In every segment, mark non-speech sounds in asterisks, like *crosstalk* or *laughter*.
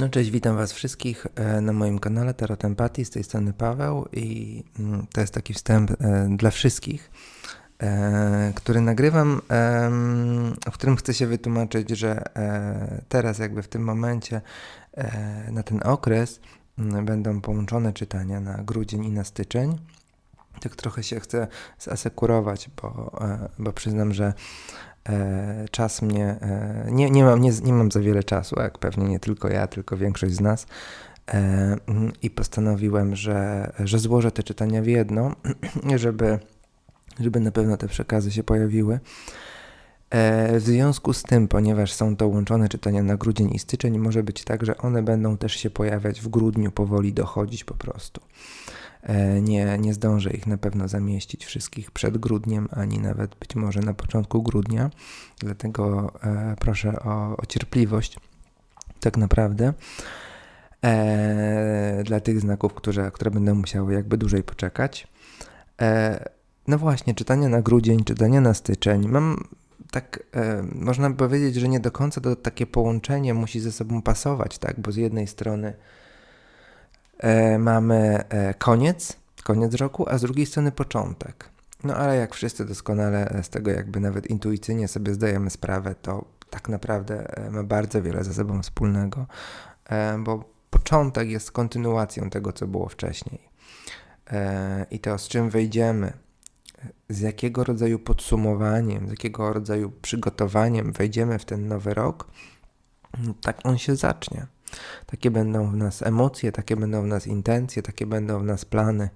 No cześć, witam Was wszystkich e, na moim kanale Tarot Empatii, z tej strony Paweł i mm, to jest taki wstęp e, dla wszystkich, e, który nagrywam, w którym chcę się wytłumaczyć, że teraz jakby w tym momencie na ten okres mm, będą połączone czytania na grudzień i na styczeń. Tak trochę się chcę zasekurować, bo, bo przyznam, że E, czas mnie. E, nie, nie, mam, nie, nie mam za wiele czasu, jak pewnie nie tylko ja, tylko większość z nas. E, I postanowiłem, że, że złożę te czytania w jedno, *clears throat* żeby, żeby na pewno te przekazy się pojawiły. W związku z tym, ponieważ są to łączone czytania na grudzień i styczeń, może być tak, że one będą też się pojawiać w grudniu, powoli dochodzić po prostu. E, nie, nie zdążę ich na pewno zamieścić wszystkich przed grudniem, ani nawet być może na początku grudnia. Dlatego e, proszę o, o cierpliwość, tak naprawdę. E, dla tych znaków, które, które będą musiały jakby dłużej poczekać. E, no właśnie, czytania na grudzień, czytania na styczeń. Mam tak, e, można by powiedzieć, że nie do końca to takie połączenie musi ze sobą pasować, tak? Bo z jednej strony mamy e, koniec, koniec roku, a z drugiej strony początek. No ale jak wszyscy doskonale z tego jakby nawet intuicyjnie sobie zdajemy sprawę, to tak naprawdę e, ma bardzo wiele ze sobą wspólnego, e, bo początek jest kontynuacją tego, co było wcześniej. E, I to, z czym wejdziemy, z jakiego rodzaju podsumowaniem, z jakiego rodzaju przygotowaniem wejdziemy w ten nowy rok, tak on się zacznie. Takie będą w nas emocje, takie będą w nas intencje, takie będą w nas plany.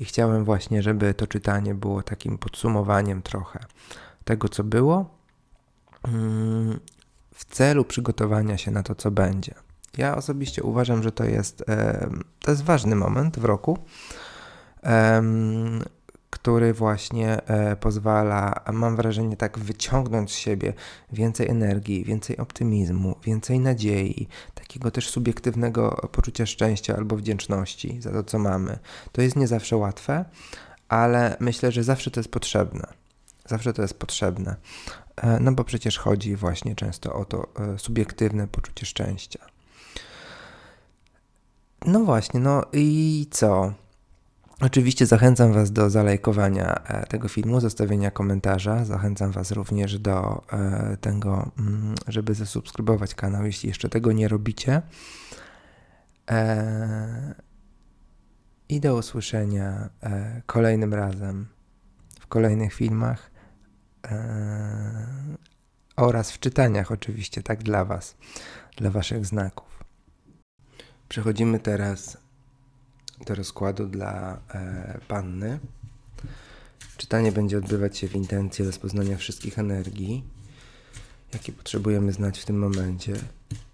I chciałem właśnie, żeby to czytanie było takim podsumowaniem trochę tego, co było, mm, w celu przygotowania się na to, co będzie. Ja osobiście uważam, że to jest, to jest ważny moment w roku który właśnie e, pozwala, mam wrażenie, tak wyciągnąć z siebie więcej energii, więcej optymizmu, więcej nadziei, takiego też subiektywnego poczucia szczęścia albo wdzięczności za to, co mamy. To jest nie zawsze łatwe, ale myślę, że zawsze to jest potrzebne. Zawsze to jest potrzebne. E, no bo przecież chodzi właśnie często o to e, subiektywne poczucie szczęścia. No właśnie, no i co? Oczywiście zachęcam Was do zalajkowania e, tego filmu, zostawienia komentarza. Zachęcam Was również do e, tego, mm, żeby zasubskrybować kanał, jeśli jeszcze tego nie robicie. E, I do usłyszenia kolejnym razem w kolejnych filmach oraz w czytaniach, oczywiście, tak dla Was, dla Waszych znaków. Przechodzimy teraz do rozkładu dla e, panny. Czytanie będzie odbywać się w intencji rozpoznania wszystkich energii, jakie potrzebujemy znać w tym momencie,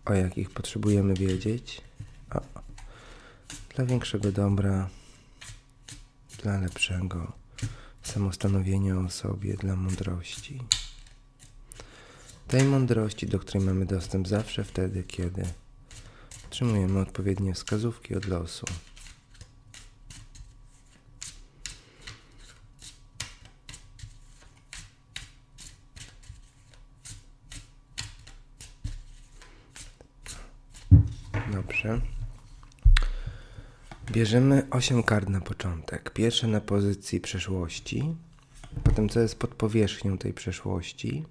o jakich potrzebujemy wiedzieć. O, dla większego dobra, dla lepszego samostanowienia o sobie, dla mądrości. Tej mądrości, do której mamy dostęp zawsze wtedy, kiedy otrzymujemy odpowiednie wskazówki od losu. Dobrze. Bierzemy 8 kart na początek. Pierwsza na pozycji przeszłości, potem co jest pod powierzchnią tej przeszłości,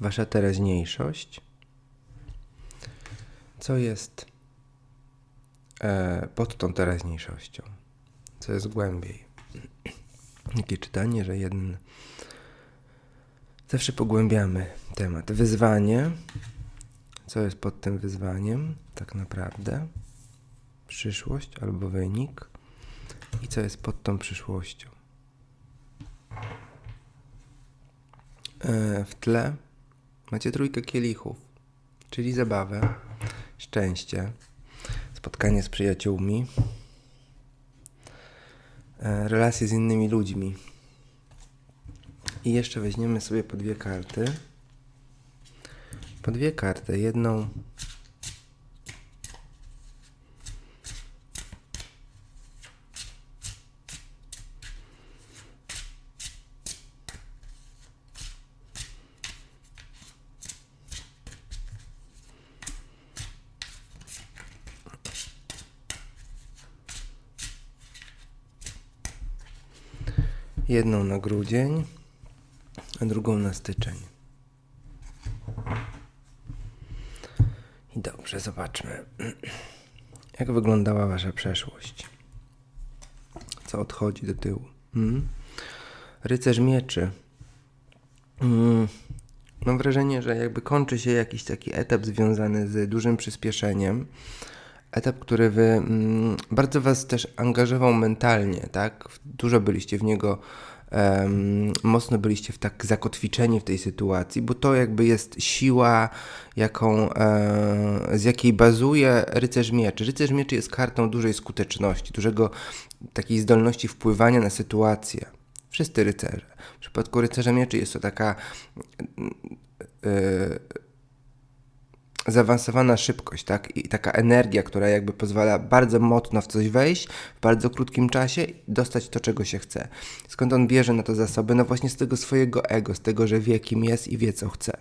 wasza teraźniejszość, co jest e, pod tą teraźniejszością, co jest głębiej. Takie czytanie, że jeden zawsze pogłębiamy temat. Wyzwanie co jest pod tym wyzwaniem, tak naprawdę, przyszłość albo wynik, i co jest pod tą przyszłością. E, w tle macie trójkę kielichów, czyli zabawę, szczęście, spotkanie z przyjaciółmi, e, relacje z innymi ludźmi. I jeszcze weźmiemy sobie po dwie karty po dwie karty. Jedną jedną na grudzień, a drugą na styczeń. Zobaczmy, *clears throat* jak wyglądała Wasza przeszłość. Co odchodzi do tyłu. Hmm? Rycerz mieczy. Hmm. Mam wrażenie, że jakby kończy się jakiś taki etap związany z dużym przyspieszeniem. Etap, który wy, mm, bardzo was też angażował mentalnie, tak? Dużo byliście w niego um, mocno byliście w tak zakotwiczeni w tej sytuacji, bo to jakby jest siła, jaką, e, z jakiej bazuje rycerz mieczy. Rycerz mieczy jest kartą dużej skuteczności, dużego takiej zdolności wpływania na sytuację. Wszyscy rycerze. W przypadku rycerza mieczy jest to taka yy, zaawansowana szybkość, tak? I taka energia, która jakby pozwala bardzo mocno w coś wejść w bardzo krótkim czasie i dostać to, czego się chce. Skąd on bierze na to zasoby? No właśnie z tego swojego ego, z tego, że wie kim jest i wie co chce.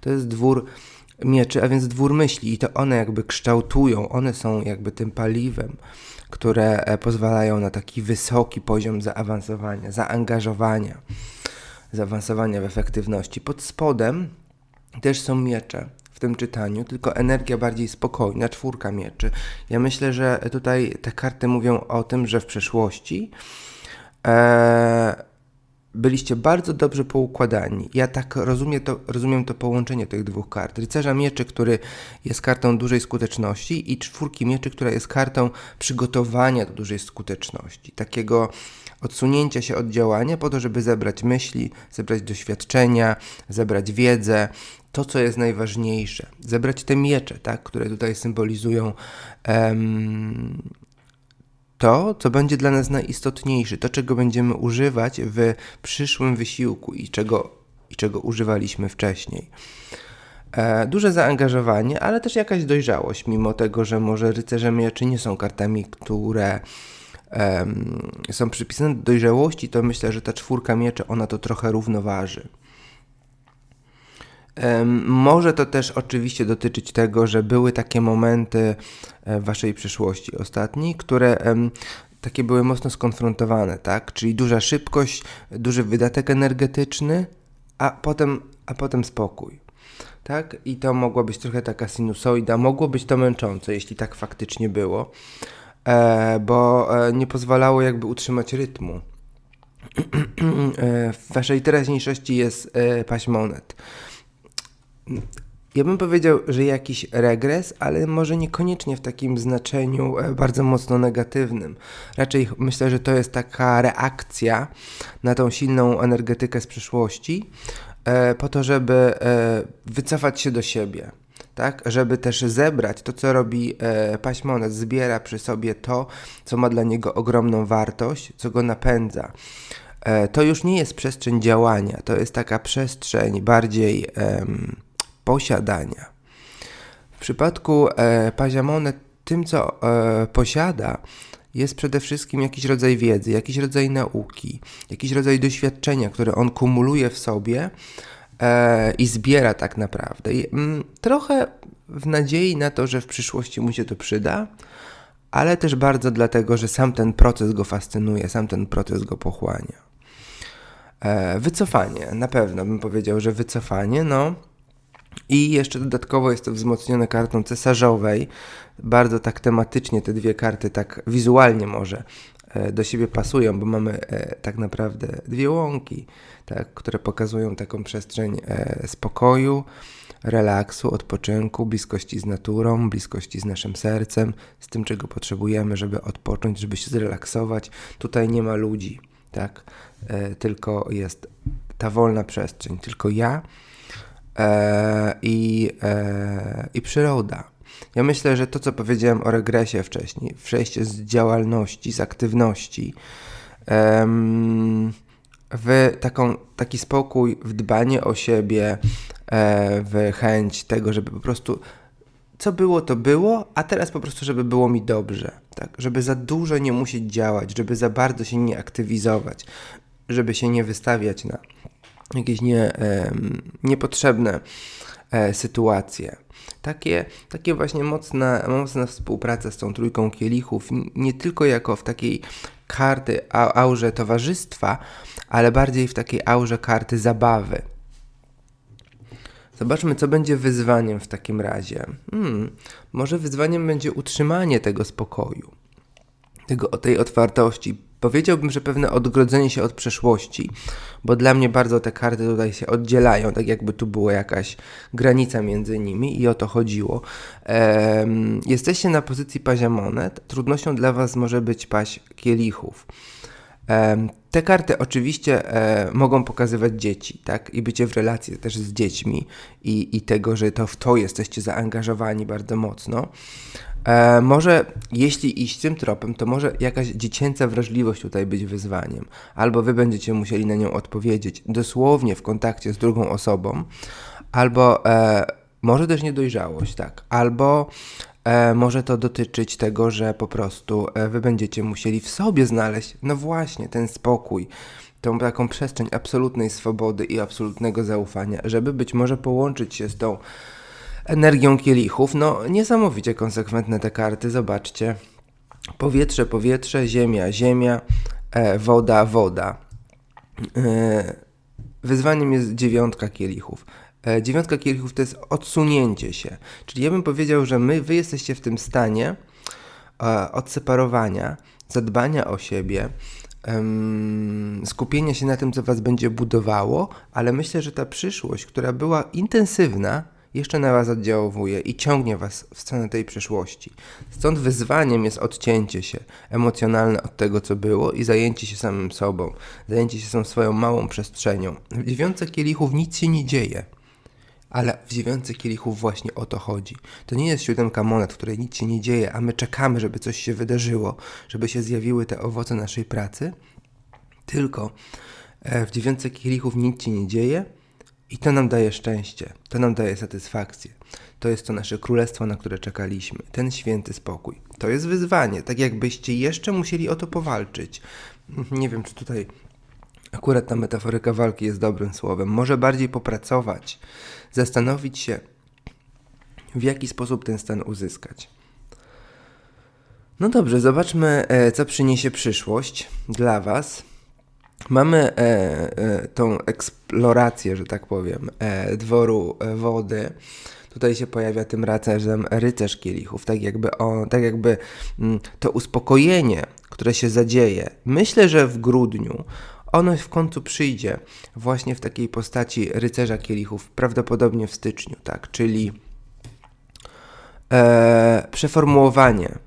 To jest dwór mieczy, a więc dwór myśli i to one jakby kształtują, one są jakby tym paliwem, które e, pozwalają na taki wysoki poziom zaawansowania, zaangażowania, zaawansowania w efektywności. Pod spodem też są miecze tym czytaniu, tylko energia bardziej spokojna, czwórka mieczy. Ja myślę, że tutaj te karty mówią o tym, że w przeszłości e, byliście bardzo dobrze poukładani. Ja tak rozumiem to, rozumiem to połączenie tych dwóch kart. Rycerza mieczy, który jest kartą dużej skuteczności i czwórki mieczy, która jest kartą przygotowania do dużej skuteczności. Takiego odsunięcia się od działania po to, żeby zebrać myśli, zebrać doświadczenia, zebrać wiedzę, to, co jest najważniejsze. Zebrać te miecze, tak, które tutaj symbolizują um, to, co będzie dla nas najistotniejsze, to, czego będziemy używać w przyszłym wysiłku i czego, i czego używaliśmy wcześniej. E, duże zaangażowanie, ale też jakaś dojrzałość, mimo tego, że może rycerze mieczy nie są kartami, które są przypisane do dojrzałości, to myślę, że ta czwórka mieczy, ona to trochę równoważy. Może to też oczywiście dotyczyć tego, że były takie momenty e, w waszej przyszłości ostatniej, które takie były mocno skonfrontowane, tak? Czyli duża szybkość, duży wydatek energetyczny, a potem, a potem spokój. Tak? I to mogła być trochę taka sinusoida, mogło być to męczące, jeśli tak faktycznie było, e, bo e, nie pozwalało jakby utrzymać rytmu. *clears throat* w waszej teraźniejszości jest paść monet ja bym powiedział, że jakiś regres, ale może niekoniecznie w takim znaczeniu e, bardzo mocno negatywnym. Raczej myślę, że to jest taka reakcja na tą silną energetykę z przeszłości, e, po to, żeby e, wycofać się do siebie. Tak, żeby też zebrać to, co robi e, Paśmonet, zbiera przy sobie to, co ma dla niego ogromną wartość, co go napędza. E, to już nie jest przestrzeń działania, to jest taka przestrzeń bardziej posiadania. W przypadku e, Paziamone tym, co e, posiada, jest przede wszystkim jakiś rodzaj wiedzy, jakiś rodzaj nauki, jakiś rodzaj doświadczenia, które on kumuluje w sobie e, i zbiera tak naprawdę. I, mm, trochę w nadziei na to, że w przyszłości mu się to przyda, ale też bardzo dlatego, że sam ten proces go fascynuje, sam ten proces go pochłania. E, wycofanie, na pewno bym powiedział, że wycofanie, no i jeszcze dodatkowo jest to wzmocnione kartą cesarzowej. Bardzo tak tematycznie te dwie karty, tak wizualnie może e, do siebie pasują, bo mamy e, tak naprawdę dwie łąki, tak, które pokazują taką przestrzeń e, spokoju, relaksu, odpoczynku, bliskości z naturą, bliskości z naszym sercem, z tym, czego potrzebujemy, żeby odpocząć, żeby się zrelaksować. Tutaj nie ma ludzi, tak, tylko jest ta wolna przestrzeń, tylko ja e, i, e, i przyroda. Ja myślę, że to, co powiedziałem o regresie wcześniej, przejście z działalności, z aktywności w taką, taki spokój, w dbanie o siebie, e, w chęć tego, żeby po prostu co było, to było, a teraz po prostu, żeby było mi dobrze. Tak? Żeby za dużo nie musieć działać, żeby za bardzo się nie aktywizować, żeby się nie wystawiać na jakieś nie, niepotrzebne e, sytuacje. Takie, takie właśnie mocna, mocna współpraca z tą trójką kielichów, nie tylko jako w takiej karty aurze towarzystwa, ale bardziej w takiej aurze karty zabawy. Zobaczmy, co będzie wyzwaniem w takim razie. Hmm, może wyzwaniem będzie utrzymanie tego spokoju, tego, tej otwartości. Powiedziałbym, że pewne odgrodzenie się od przeszłości, bo dla mnie bardzo te karty tutaj się oddzielają, tak jakby tu była jakaś granica między nimi i o to chodziło. Ehm, jesteście na pozycji pazia monet, trudnością dla Was może być paź kielichów. Te karty oczywiście e, mogą pokazywać dzieci, tak? I bycie w relacji też z dziećmi i, i tego, że to w to jesteście zaangażowani bardzo mocno. E, może, jeśli iść tym tropem, to może jakaś dziecięca wrażliwość tutaj być wyzwaniem, albo wy będziecie musieli na nią odpowiedzieć dosłownie w kontakcie z drugą osobą, albo e, może też niedojrzałość, tak, albo E, może to dotyczyć tego, że po prostu e, wy będziecie musieli w sobie znaleźć, no właśnie, ten spokój, tą taką przestrzeń absolutnej swobody i absolutnego zaufania, żeby być może połączyć się z tą energią kielichów. No, niesamowicie konsekwentne te karty, zobaczcie. Powietrze, powietrze, ziemia, ziemia, e, woda, woda. E, wyzwaniem jest dziewiątka kielichów. E, dziewiątka kielichów to jest odsunięcie się. Czyli ja bym powiedział, że my, wy jesteście w tym stanie e, odseparowania, zadbania o siebie, skupienia się na tym, co was będzie budowało, ale myślę, że ta przyszłość, która była intensywna, jeszcze na was oddziałuje i ciągnie was w stronę tej przyszłości. Stąd wyzwaniem jest odcięcie się emocjonalne od tego, co było i zajęcie się samym sobą, zajęcie się swoją małą przestrzenią. W dziewiątce kielichów nic się nie dzieje. Ale w dziewiątce kielichów właśnie o to chodzi. To nie jest siódemka monet, w której nic się nie dzieje, a my czekamy, żeby coś się wydarzyło, żeby się zjawiły te owoce naszej pracy. Tylko e, w dziewiątce kielichów nic się nie dzieje i to nam daje szczęście, to nam daje satysfakcję. To jest to nasze królestwo, na które czekaliśmy. Ten święty spokój. To jest wyzwanie, tak jakbyście jeszcze musieli o to powalczyć. Nie wiem, czy tutaj Akurat ta metaforyka walki jest dobrym słowem. Może bardziej popracować, zastanowić się, w jaki sposób ten stan uzyskać. No dobrze, zobaczmy, e, co przyniesie przyszłość dla Was. Mamy e, e, tą eksplorację, że tak powiem, e, dworu e, wody. Tutaj się pojawia tym rycerzem rycerz kielichów, tak jakby, o, tak jakby mm, to uspokojenie, które się zadzieje. Myślę, że w grudniu ono w końcu przyjdzie właśnie w takiej postaci rycerza kielichów, prawdopodobnie w styczniu, tak, czyli e, przeformułowanie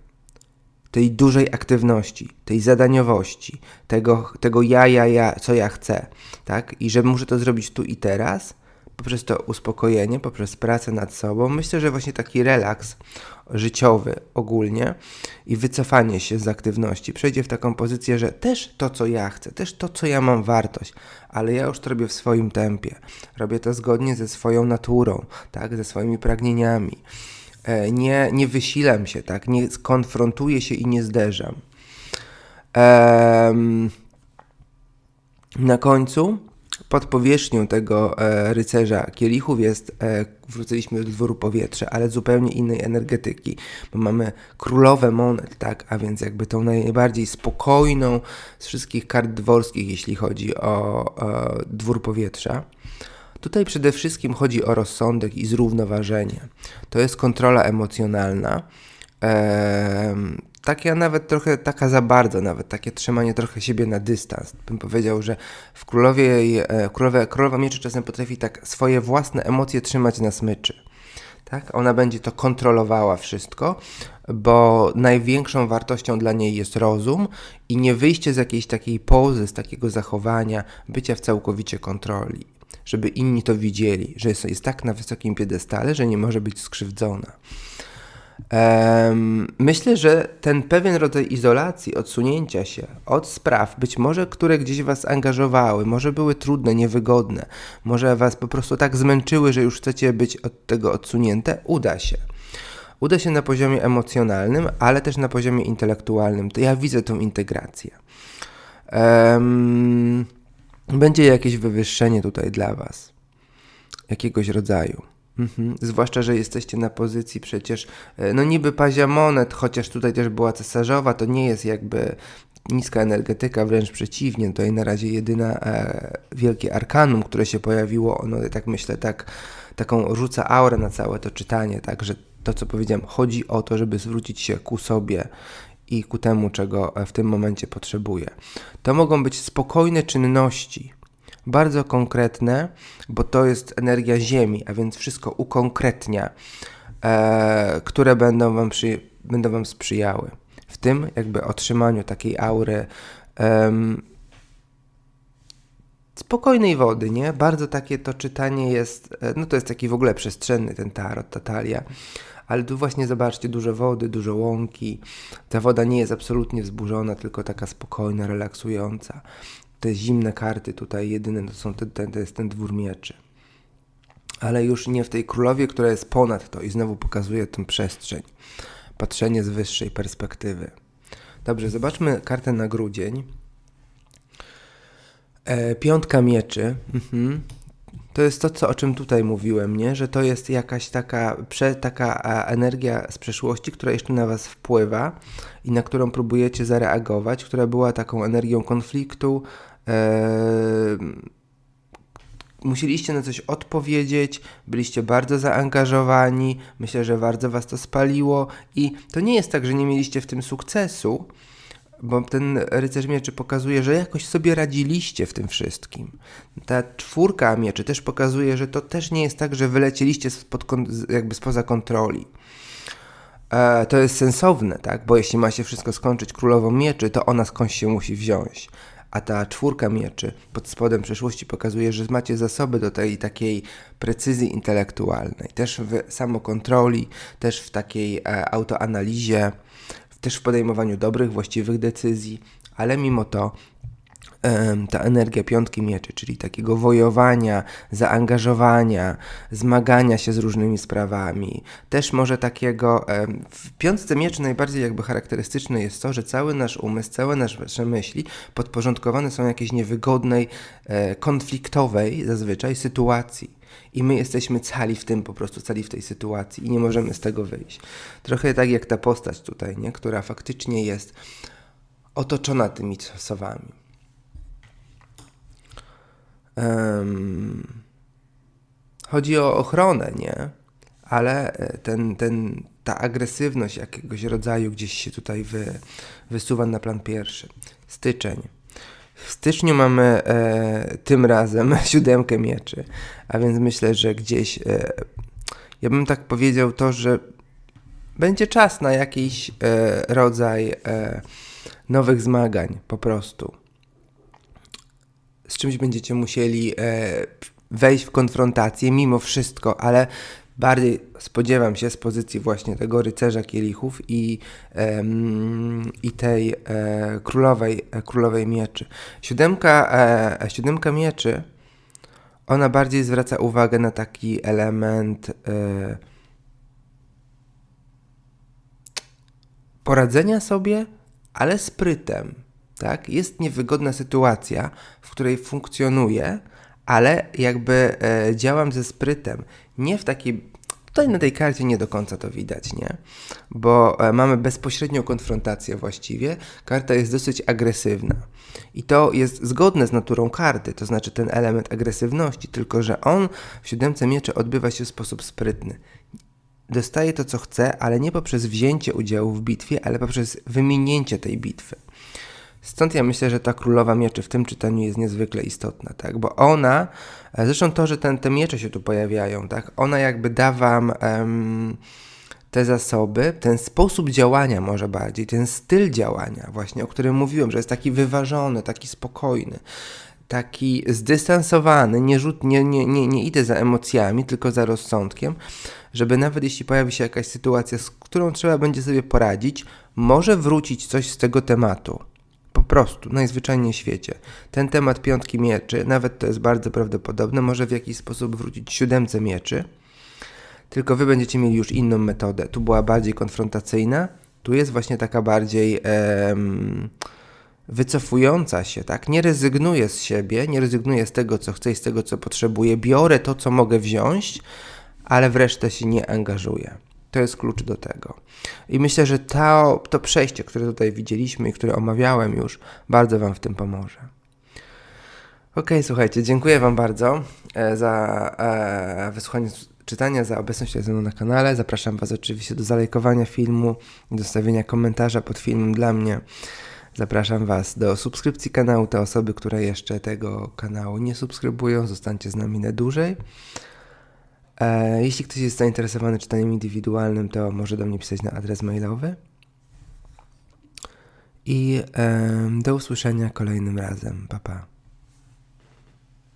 tej dużej aktywności, tej zadaniowości, tego, tego ja, ja, ja, co ja chcę, tak, i że muszę to zrobić tu i teraz, poprzez to uspokojenie, poprzez pracę nad sobą, myślę, że właśnie taki relaks życiowy ogólnie i wycofanie się z aktywności przejdzie w taką pozycję, że też to, co ja chcę, też to, co ja mam wartość, ale ja już to robię w swoim tempie. Robię to zgodnie ze swoją naturą, tak, ze swoimi pragnieniami. E, nie, nie wysilam się, tak, nie konfrontuję się i nie zderzam. Na końcu pod powierzchnią tego e, rycerza kielichów jest, e, wróciliśmy do dworu powietrza, ale zupełnie innej energetyki, bo mamy królowe monet, tak, a więc jakby tą najbardziej spokojną z wszystkich kart dworskich, jeśli chodzi o dwór powietrza. Tutaj przede wszystkim chodzi o rozsądek i zrównoważenie. To jest kontrola emocjonalna. Eee, taka nawet trochę, taka za bardzo nawet, takie trzymanie trochę siebie na dystans. Bym powiedział, że w Królowie, e, Królowa Mieczy czasem potrafi tak swoje własne emocje trzymać na smyczy. Tak? Ona będzie to kontrolowała wszystko, bo największą wartością dla niej jest rozum i nie wyjście z jakiejś takiej pozy, z takiego zachowania, bycia w całkowicie kontroli. Żeby inni to widzieli, że jest, jest tak na wysokim piedestale, że nie może być skrzywdzona. Myślę, że ten pewien rodzaj izolacji, odsunięcia się od spraw, być może które gdzieś Was angażowały, może były trudne, niewygodne, może Was po prostu tak zmęczyły, że już chcecie być od tego odsunięte, uda się. Uda się na poziomie emocjonalnym, ale też na poziomie intelektualnym. To ja widzę tą integrację. Um, będzie jakieś wywyższenie tutaj dla Was, jakiegoś rodzaju. Mhm. Zwłaszcza, że jesteście na pozycji przecież, e, no niby Paziamonet, chociaż tutaj też była cesarzowa, to nie jest jakby niska energetyka, wręcz przeciwnie. Tutaj na razie jedyna e, wielkie arkanum, które się pojawiło, ono tak myślę, tak, taką rzuca aurę na całe to czytanie, tak, że to co powiedziałem, chodzi o to, żeby zwrócić się ku sobie i ku temu, czego w tym momencie potrzebuję. To mogą być spokojne czynności, bardzo konkretne, bo to jest energia Ziemi, a więc wszystko ukonkretnia, e, które będą wam, przy, będą wam sprzyjały. W tym jakby otrzymaniu takiej aury um, spokojnej wody, nie? Bardzo takie to czytanie jest, e, no to jest taki w ogóle przestrzenny ten tarot, ta talia. Ale tu właśnie zobaczcie, dużo wody, dużo łąki. Ta woda nie jest absolutnie wzburzona, tylko taka spokojna, relaksująca te zimne karty tutaj jedyne to są ten, to jest ten dwór mieczy. Ale już nie w tej królowie, która jest ponad to i znowu pokazuje tę przestrzeń. Patrzenie z wyższej perspektywy. Dobrze, zobaczmy kartę na grudzień. E, piątka mieczy. Mhm. To jest to, co, o czym tutaj mówiłem, nie? że to jest jakaś taka, prze, taka energia z przeszłości, która jeszcze na Was wpływa i na którą próbujecie zareagować, która była taką energią konfliktu, musieliście na coś odpowiedzieć, byliście bardzo zaangażowani, myślę, że bardzo was to spaliło i to nie jest tak, że nie mieliście w tym sukcesu, bo ten rycerz mieczy pokazuje, że jakoś sobie radziliście w tym wszystkim. Ta czwórka mieczy też pokazuje, że to też nie jest tak, że wylecieliście spod, jakby spoza kontroli. E, to jest sensowne, tak? Bo jeśli ma się wszystko skończyć królową mieczy, to ona skądś się musi wziąć a ta czwórka mieczy pod spodem przeszłości pokazuje, że macie zasoby do tej takiej precyzji intelektualnej, też w samokontroli, też w takiej e, autoanalizie, też w podejmowaniu dobrych, właściwych decyzji, ale mimo to ta energia piątki mieczy, czyli takiego wojowania, zaangażowania, zmagania się z różnymi sprawami. Też może takiego, w piątce mieczy najbardziej jakby charakterystyczne jest to, że cały nasz umysł, całe nasze myśli podporządkowane są jakiejś niewygodnej, e, konfliktowej zazwyczaj sytuacji. I my jesteśmy cali w tym, po prostu cali w tej sytuacji i nie możemy z tego wyjść. Trochę tak jak ta postać tutaj, nie? która faktycznie jest otoczona tymi sowami. Um, chodzi o ochronę, nie? Ale e, ten, ten, ta agresywność jakiegoś rodzaju gdzieś się tutaj wy, wysuwa na plan pierwszy. Styczeń. W styczniu mamy e, tym razem *laughs* siódemkę mieczy, a więc myślę, że gdzieś e, ja bym tak powiedział to, że będzie czas na jakiś e, rodzaj e, nowych zmagań po prostu z czymś będziecie musieli e, wejść w konfrontację mimo wszystko, ale bardziej spodziewam się z pozycji właśnie tego rycerza kielichów i, i tej e, królowej, e, królowej mieczy. Siódemka, e, siódemka mieczy, ona bardziej zwraca uwagę na taki element e, poradzenia sobie, ale sprytem tak? Jest niewygodna sytuacja, w której funkcjonuję, ale jakby e, działam ze sprytem. Nie w takiej. Tutaj na tej karcie nie do końca to widać, nie? Bo e, mamy bezpośrednią konfrontację właściwie. Karta jest dosyć agresywna. I to jest zgodne z naturą karty, to znaczy ten element agresywności, tylko że on w siódemce mieczy odbywa się w sposób sprytny. Dostaje to, co chce, ale nie poprzez wzięcie udziału w bitwie, ale poprzez wyminięcie tej bitwy. Stąd ja myślę, że ta królowa mieczy w tym czytaniu jest niezwykle istotna, tak? Bo ona, e, zresztą to, że ten, te miecze się tu pojawiają, tak? Ona jakby da wam um, te zasoby, ten sposób działania może bardziej, ten styl działania właśnie, o którym mówiłem, że jest taki wyważony, taki spokojny, taki zdystansowany, nie, rzut, nie, nie, nie, nie idę za emocjami, tylko za rozsądkiem, żeby nawet jeśli pojawi się jakaś sytuacja, z którą trzeba będzie sobie poradzić, może wrócić coś z tego tematu prostu, najzwyczajniej w świecie. Ten temat piątki mieczy, nawet to jest bardzo prawdopodobne, może w jakiś sposób wrócić siódemce mieczy, tylko wy będziecie mieli już inną metodę. Tu była bardziej konfrontacyjna, tu jest właśnie taka bardziej em, wycofująca się, tak? Nie rezygnuję z siebie, nie rezygnuję z tego, co chcę i z tego, co potrzebuję, biorę to, co mogę wziąć, ale w resztę się nie angażuje. To jest klucz do tego. I myślę, że to, to przejście, które tutaj widzieliśmy i które omawiałem już, bardzo Wam w tym pomoże. Ok, słuchajcie, dziękuję Wam bardzo e, za e, wysłuchanie czytania, za obecność ze mną na kanale. Zapraszam Was oczywiście do zalajkowania filmu, do stawienia komentarza pod filmem dla mnie. Zapraszam Was do subskrypcji kanału. Te osoby, które jeszcze tego kanału nie subskrybują, zostańcie z nami na dłużej. E, jeśli ktoś jest zainteresowany czytaniem indywidualnym, to może do mnie pisać na adres mailowy. I do usłyszenia kolejnym razem. Pa, pa.